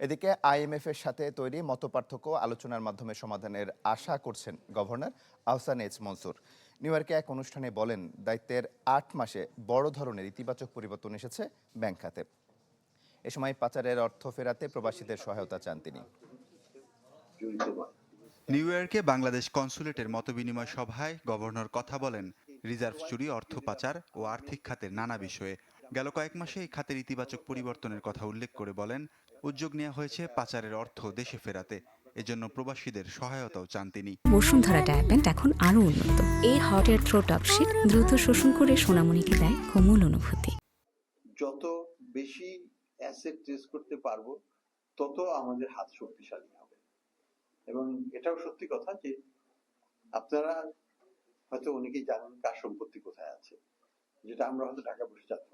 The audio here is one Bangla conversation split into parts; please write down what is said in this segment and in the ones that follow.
এদিকে আইএমএফ এর সাথে তৈরি মতপার্থক্য আলোচনার মাধ্যমে সমাধানের আশা করছেন governor Ahsan H Mansur. New ইয়র্কে এক অনুষ্ঠানে বলেন, দায়িত্বের আট মাসে বড় ধরনের ইতিবাচক পরিবর্তন এসেছে ব্যাংক খাতে। এ সময় পাচারের অর্থ ফেরাতে প্রবাসীদের সহায়তা চান তিনি। নিউ ইয়র্কে বাংলাদেশ কনসুলেটের মতবিনিময় সভায় গভর্নর কথা বলেন, রিজার্ভ চুরি, অর্থ পাচার ও আর্থিক খাতের নানা বিষয়ে গেল কয়েক মাসে এই খাতের ইতিবাচক পরিবর্তনের কথা উল্লেখ করে বলেন উদ্যোগ নেওয়া হয়েছে পাচারের অর্থ দেশে ফেরাতে। এজন্য প্রবাসীদের সহায়তাও চান তিনি। বসুন্ধরা ডায়াপেন্ট এখন আরও উন্নত। এই হট এয়ার থ্রো টপশিট দ্রুত শোষণ করে সোনামণিকে দেয় কোমল অনুভূতি। যত বেশি অ্যাসেট ট্রেস করতে পারব তত আমাদের হাত শক্তিশালী হবে। এবং এটাও সত্যি কথা যে আপনারা হয়তো অনেকেই জানেন কার সম্পত্তি কোথায় আছে। যেটা আমরা হয়তো টাকা বসে জানতে না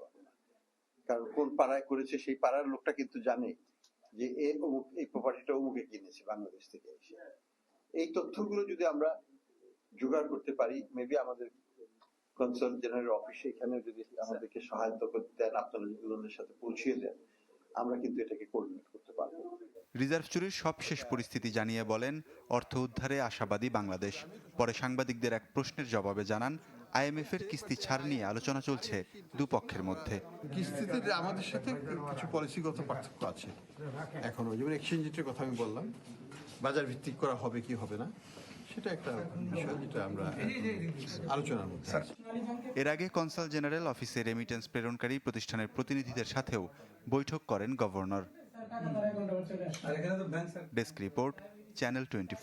কারণ কোন পাড়ায় করেছে সেই পাড়ার লোকটা কিন্তু জানে যে এ অমুক, এই প্রপার্টিটা অমুকে কিনেছে বাংলাদেশ থেকে এসে। এই তথ্যগুলো যদি আমরা জোগাড় করতে পারি মেবি আমাদের কনসার্ন জেনারেল অফিসে এখানে যদি আমাদেরকে সহায়তা করতে দেন, আপনারা যদি ওনাদের সাথে পৌঁছিয়ে দেন, আমরা কিন্তু এটাকে কোঅর্ডিনেট করতে পারব। রিজার্ভ চুরির সবশেষ পরিস্থিতি জানিয়ে বলেন, অর্থ উদ্ধারে আশাবাদী বাংলাদেশ। পরে সাংবাদিকদের এক প্রশ্নের জবাবে জানান আইএমএফ এর কিস্তি ছাড় নিয়ে আলোচনা চলছে দুপক্ষের মধ্যে। কিস্তিতে আমাদের সাথে কিছু পলিসিগত পার্থক্য আছে। এখনও যেমন এক্সচেঞ্জ রেটের কথা আমি বললাম বাজার ভিত্তিক করা হবে কি হবে না সেটা একটা বিষয় যেটা আমরা আলোচনার মধ্যে এর আগে কনসাল জেনারেল অফিসে রেমিটেন্স প্রেরণকারী প্রতিষ্ঠানের প্রতিনিধিদের সাথেও বৈঠক করেন governor. Desk report channel twenty